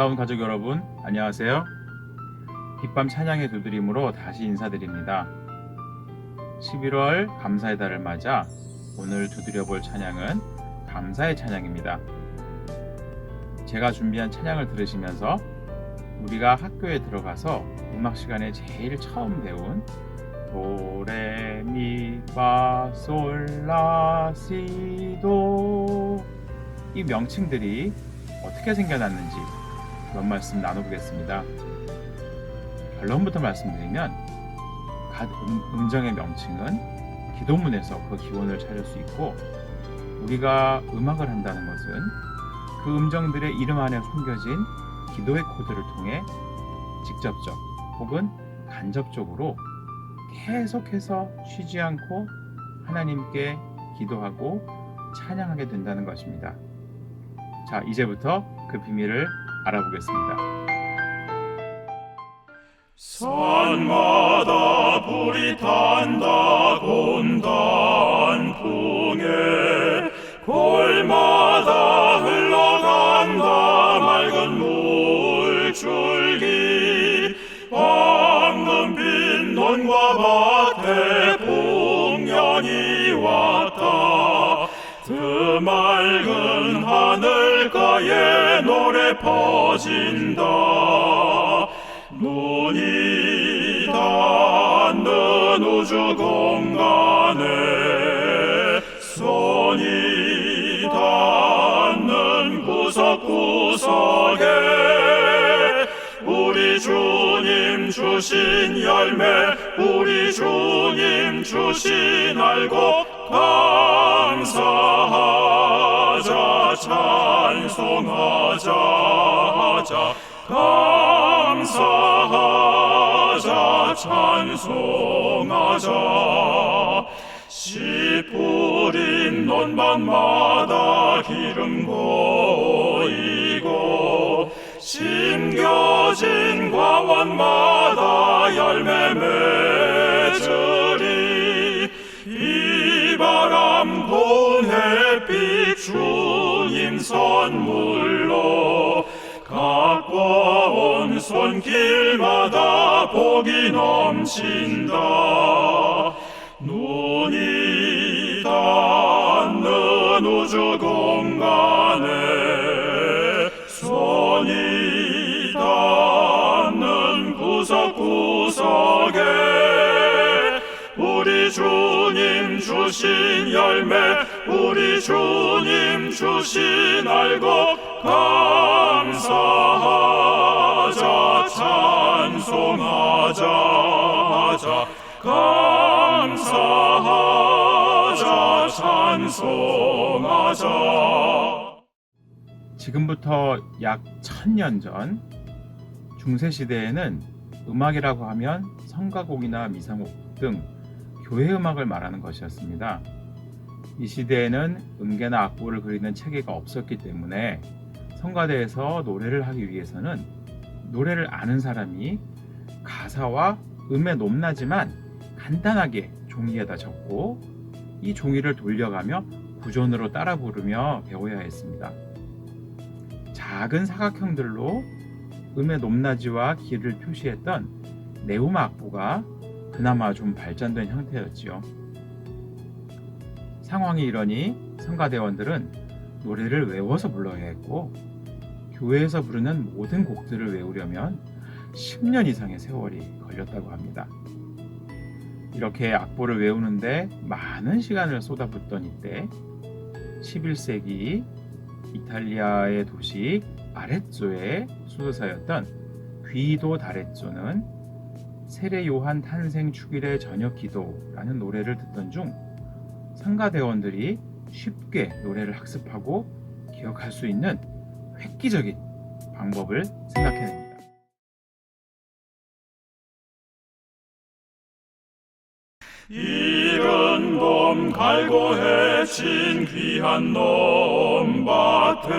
가까운 가족 여러분, 안녕하세요. 빛밤 찬양의 두드림으로 다시 인사드립니다. 11월 감사의 달을 맞아 오늘 두드려 볼 찬양은 감사의 찬양입니다. 제가 준비한 찬양을 들으시면서 우리가 학교에 들어가서 음악 시간에 제일 처음 배운 도레미파솔라시도 이 명칭들이 어떻게 생겨났는지 몇 말씀 나눠보겠습니다. 결론부터 말씀드리면 각 음, 음정의 명칭은 기도문에서 그 기원을 찾을 수 있고 우리가 음악을 한다는 것은 그 음정들의 이름 안에 숨겨진 기도의 코드를 통해 직접적 혹은 간접적으로 계속해서 쉬지 않고 하나님께 기도하고 찬양하게 된다는 것입니다. 자, 이제부터 그 비밀을 알아보겠습니다. 산마다 불이 탄다 곤단 풍에. 골마다 흘러간다 맑은 물줄기. 황금빛 논과 밭에 풍년이 왔다. 드맑은 하늘가에 노래 퍼진다. 눈이 닿는 우주 공간에 손이 닿는 구석구석에 우리 주님 주신 열매 우리 주님 주신 알고 감사하자 찬송하자 하자 감사하자 찬송하자. 씨 뿌린 논밭마다 기름 고이고 심겨진 과원마다 열매 맺으리. 비바람 고운 햇빛 주님 선물로 온 손길마다 복이 넘친다. 눈이 닿는 우주 공간에 손이 주신 열매 우리 주님 주신 알고 감사하자 찬송하자 하자. 감사하자 찬송하자. 지금부터 약 천 년 전 중세 시대에는 음악이라고 하면 성가곡이나 미상곡 등 교회 음악을 말하는 것이었습니다. 이 시대에는 음계나 악보를 그리는 체계가 없었기 때문에 성가대에서 노래를 하기 위해서는 노래를 아는 사람이 가사와 음의 높낮이만 간단하게 종이에다 적고 이 종이를 돌려가며 구전으로 따라 부르며 배워야 했습니다. 작은 사각형들로 음의 높낮이와 길을 표시했던 네우마 악보가 그나마 좀 발전된 형태였지요. 상황이 이러니 성가대원들은 노래를 외워서 불러야 했고 교회에서 부르는 모든 곡들을 외우려면 10년 이상의 세월이 걸렸다고 합니다. 이렇게 악보를 외우는데 많은 시간을 쏟아붓던 이때 11세기 이탈리아의 도시 아레조의 수도사였던 귀도 다레조는 세례 요한 탄생 축일의 저녁 기도라는 노래를 듣던 중 상가대원들이 쉽게 노래를 학습하고 기억할 수 있는 획기적인 방법을 생각해냅니다. 이른 봄 갈고 해친 귀한 논밭에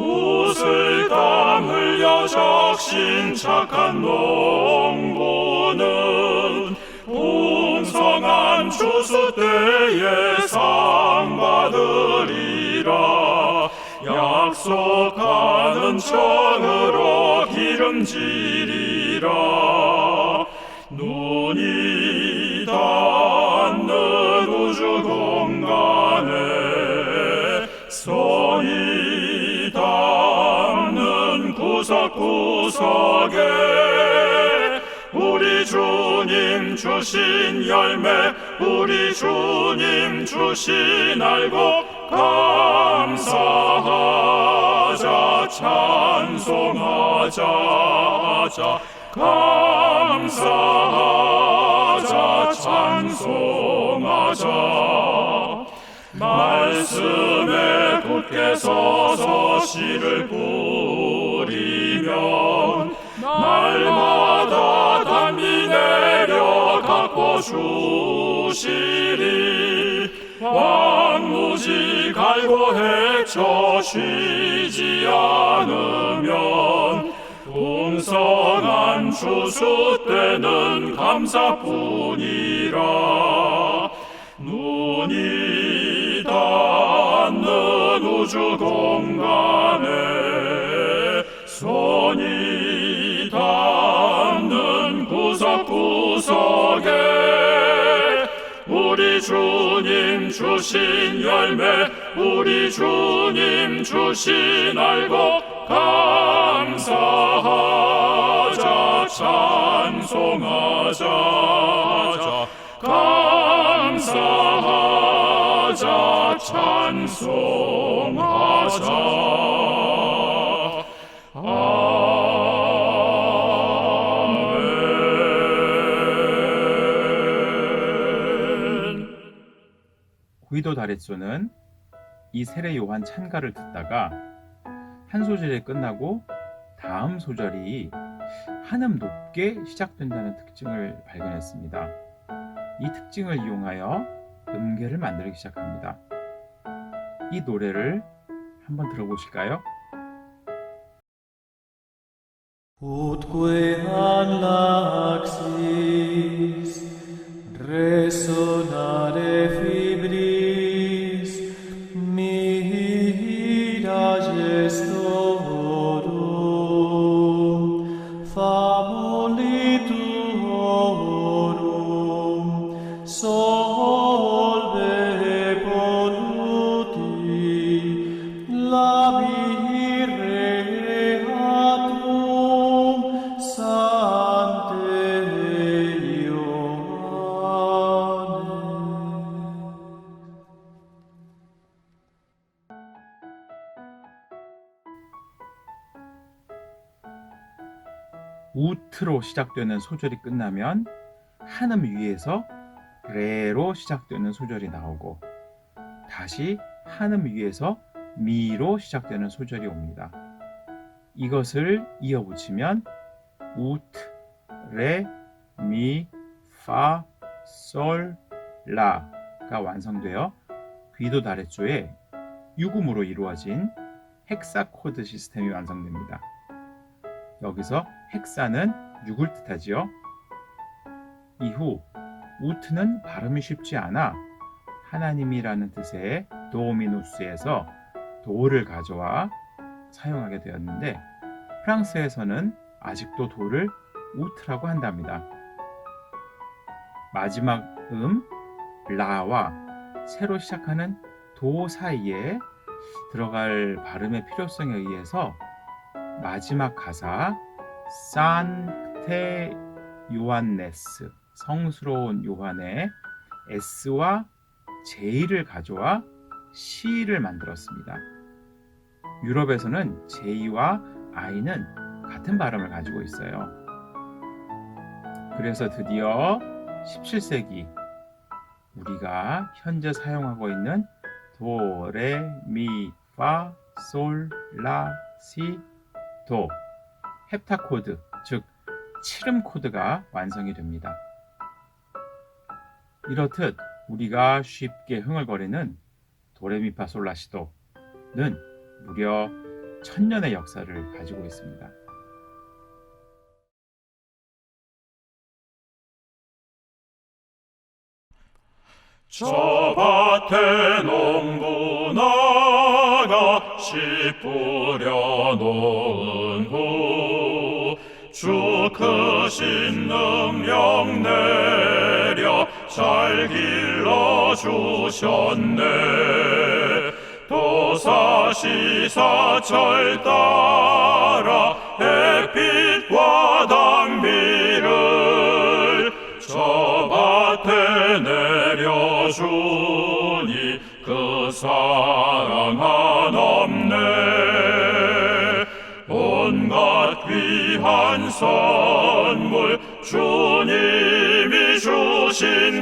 붓을 땀 흘려 적신 착한 농부는 풍성한 추수 때에 상 받으리라. 약속하는 정으로 기름지리라 주신 열매 우리 주님 주신 알고 감사하자 찬송하자 하자 감사하자 찬송하자. 말씀에 굳게 서서 씨를 뿌리면 주시리. 왕무지 갈고 헤쳐 쉬지 않으면 풍성한 추수 때는 감사뿐이라. 눈이 닿는 우주 공간에 손 주님 주신 열매 우리 주님 주신 알고 감사하자 찬송하자 감사하자 찬송하자. 아 구이도 다렛소는 이 세례 요한 찬가를 듣다가 한 소절이 끝나고 다음 소절이 한음 높게 시작된다는 특징을 발견했습니다. 이 특징을 이용하여 음계를 만들기 시작합니다. 이 노래를 한번 들어보실까요? Utque laxis 시작되는 소절이 끝나면 한음 위에서 레로 시작되는 소절이 나오고 다시 한음 위에서 미로 시작되는 소절이 옵니다. 이것을 이어 붙이면 우트, 레, 미, 파, 솔, 라가 완성되어 귀도 다래조의 유금으로 이루어진 헥사 코드 시스템이 완성됩니다. 여기서 헥사는 6을 뜻하지요. 이후 우트는 발음이 쉽지 않아 하나님이라는 뜻의 도미누스에서 도를 가져와 사용하게 되었는데 프랑스에서는 아직도 도를 우트라고 한답니다. 마지막 음 라와 새로 시작하는 도 사이에 들어갈 발음의 필요성에 의해서 마지막 가사 산 테 요한네스 성스러운 요한의 S와 J를 가져와 C를 만들었습니다. 유럽에서는 J와 I는 같은 발음을 가지고 있어요. 그래서 드디어 17세기 우리가 현재 사용하고 있는 도, 레, 미, 파, 솔, 라, 시, 도 헵타코드 즉 칠음 코드가 완성이 됩니다. 이렇듯 우리가 쉽게 흥얼거리는 도레미파솔라시도는 무려 천년의 역사를 가지고 있습니다. 저 밭에 농부 나가 씨 뿌려 놓은 후 주 크신 능력 내려 잘 길러 주셨네. 도사시 사철 따라 햇빛과 당비를 저 밭에 내려주니 그사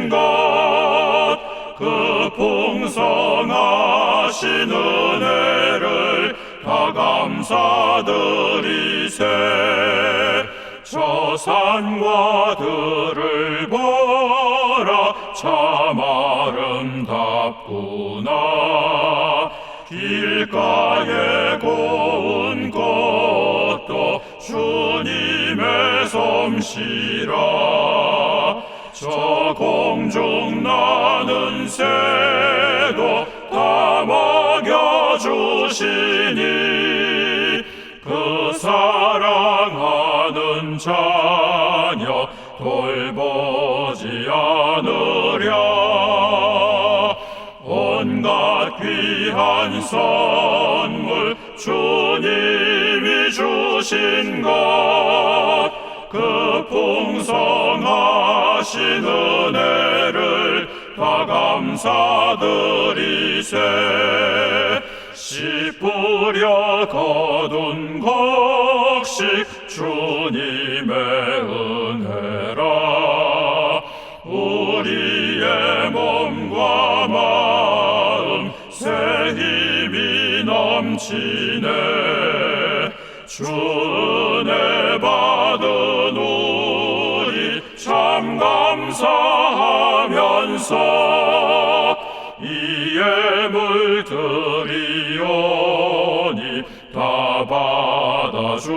것그 풍성하신 은혜를 다 감사드리세. 저 산과 들을 보라 참 아름답구나. 길가에 고운 것도 주님의 솜씨라 저 공중 나는 새도 다 먹여주시니 그 사랑하는 자녀 돌보지 않으랴. 온갖 귀한 선물 주님이 주신 것 그 풍성 하신 은혜를 다 감사드리세. 씨 뿌려 거둔 곡식 주님의 은혜라. 우리의 몸과 마음 새 힘이 넘치네. 주 은혜 감사하면서 이 예물 드리오니 다 받아주소서.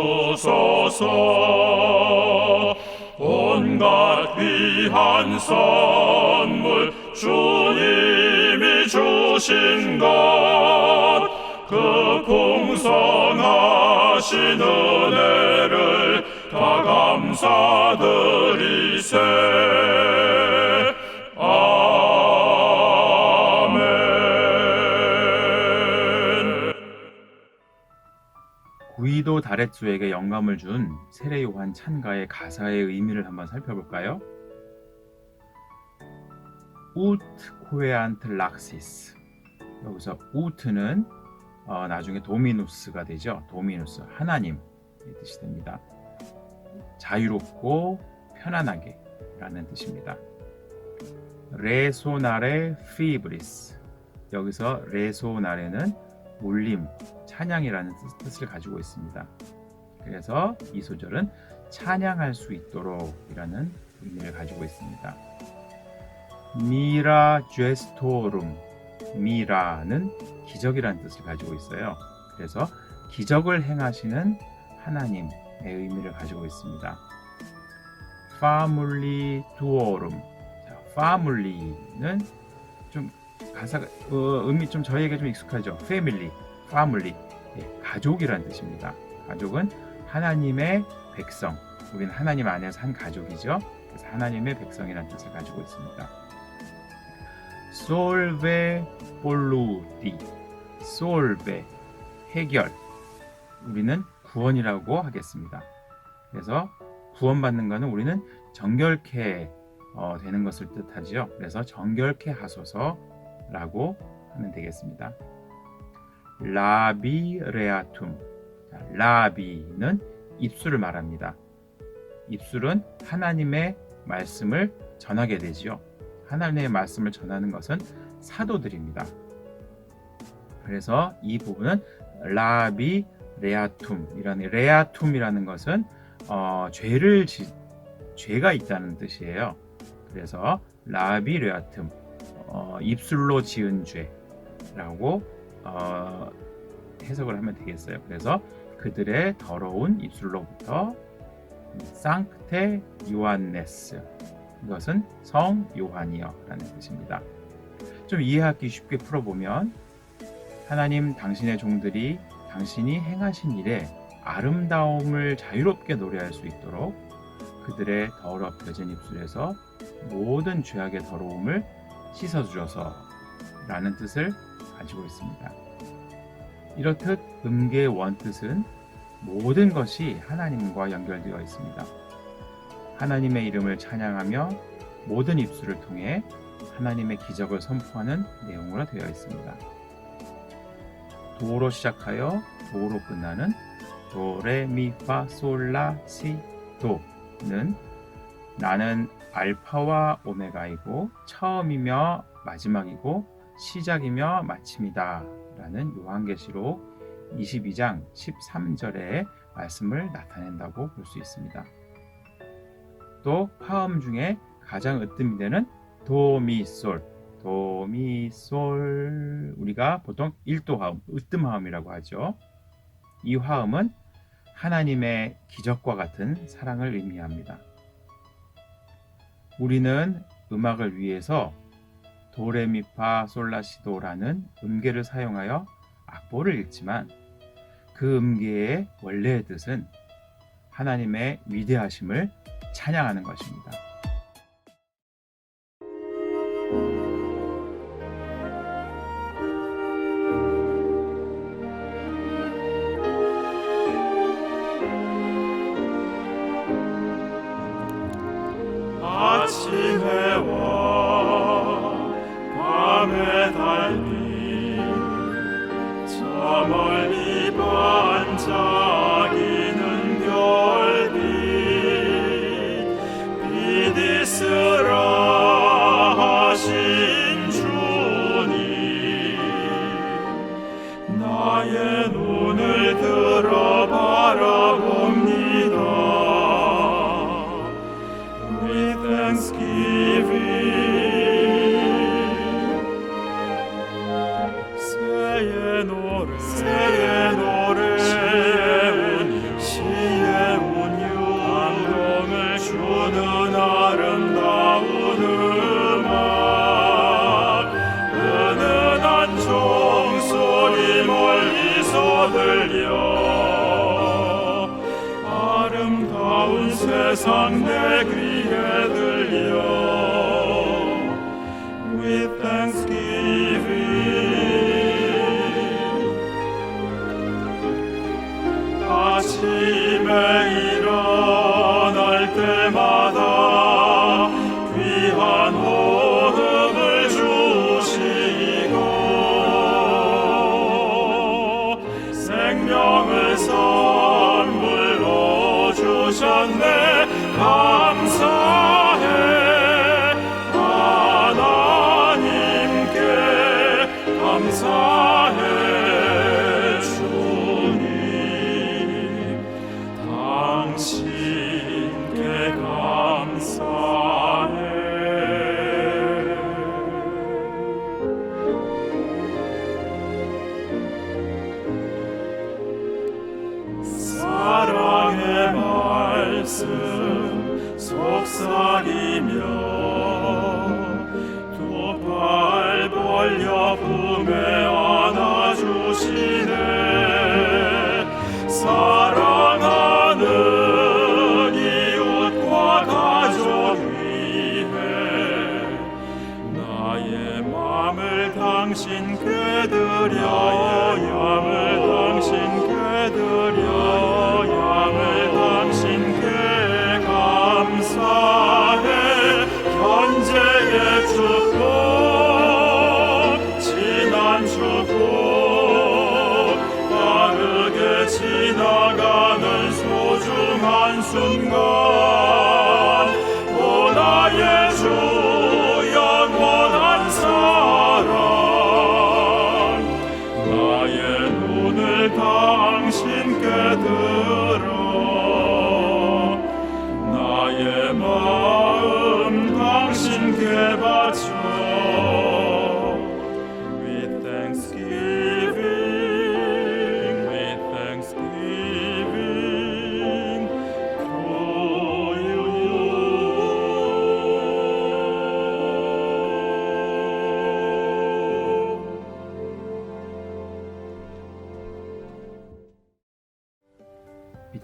온갖 귀한 선물 주님이 주신 것 그 풍성하신 은혜를 다 감사드리세 아멘 구이도 다렛수에게 영감을 준 세례 요한 찬가의 가사의 의미를 한번 살펴볼까요? 우트 코에안트 락시스 여기서 우트는 어, 나중에 도미누스가 되죠. 도미누스 하나님 이 뜻이 됩니다. 자유롭고 편안하게 라는 뜻입니다. 레소나레 피브리스 여기서 레소나레는 울림, 찬양이라는 뜻- 뜻을 가지고 있습니다. 그래서 이 소절은 찬양할 수 있도록 이라는 의미를 가지고 있습니다. 미라 제스토룸 미라는 기적이라는 뜻을 가지고 있어요. 그래서 기적을 행하시는 하나님 의 의미를 가지고 있습니다. 파물리 두오룸 자, 파물리는 좀 가사가 어, 의미 좀 저희에게 좀 익숙하죠. 패밀리, 파물리, 예, 가족이라는 뜻입니다. 가족은 하나님의 백성. 우리는 하나님 안에서 한 가족이죠. 그래서 하나님의 백성이라는 뜻을 가지고 있습니다. 솔베 볼루디, 솔베 해결. 우리는 구원이라고 하겠습니다. 그래서 구원받는 것은 우리는 정결케 어, 되는 것을 뜻하지요. 그래서 정결케 하소서라고 하면 되겠습니다. 라비레아툼. 자, 라비는 입술을 말합니다. 입술은 하나님의 말씀을 전하게 되지요. 하나님의 말씀을 전하는 것은 사도들입니다. 그래서 이 부분은 라비 레아툼이라는 레아툼이라는 것은 어, 죄를 지, 죄가 있다는 뜻이에요. 그래서 라비 레아툼 어, 입술로 지은 죄라고 어, 해석을 하면 되겠어요. 그래서 그들의 더러운 입술로부터 상크테 요한네스 이것은 성 요한이여라는 뜻입니다. 좀 이해하기 쉽게 풀어보면 하나님 당신의 종들이 당신이 행하신 일에 아름다움을 자유롭게 노래할 수 있도록 그들의 더럽혀진 입술에서 모든 죄악의 더러움을 씻어 주셔서 라는 뜻을 가지고 있습니다. 이렇듯 음계의 원뜻은 모든 것이 하나님과 연결되어 있습니다. 하나님의 이름을 찬양하며 모든 입술을 통해 하나님의 기적을 선포하는 내용으로 되어 있습니다. 도로 시작하여 도로 끝나는 도레미파솔라시도는 나는 알파와 오메가이고 처음이며 마지막이고 시작이며 마침이다 라는 요한계시록 22장 13절의 말씀을 나타낸다고 볼 수 있습니다. 또 화음 중에 가장 으뜸이 되는 도미솔 도미솔 우리가 보통 1도 화음, 으뜸 화음이라고 하죠. 이 화음은 하나님의 기적과 같은 사랑을 의미합니다. 우리는 음악을 위해서 도레미파 솔라시도라는 음계를 사용하여 악보를 읽지만 그 음계의 원래의 뜻은 하나님의 위대하심을 찬양하는 것입니다. 아름다운 세상 내 드려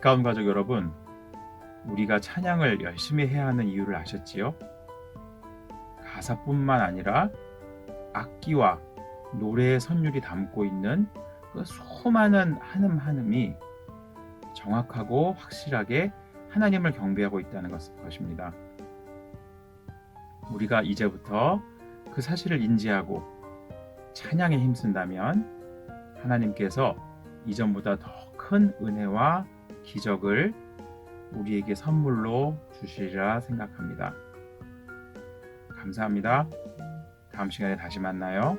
가까운 가족 여러분, 우리가 찬양을 열심히 해야 하는 이유를 아셨지요? 가사뿐만 아니라 악기와 노래의 선율이 담고 있는 그 수많은 한음 한음이 정확하고 확실하게 하나님을 경배하고 있다는 것- 것입니다. 우리가 이제부터 그 사실을 인지하고 찬양에 힘쓴다면 하나님께서 이전보다 더 큰 은혜와 기적을 우리에게 선물로 주시리라 생각합니다. 감사합니다. 다음 시간에 다시 만나요.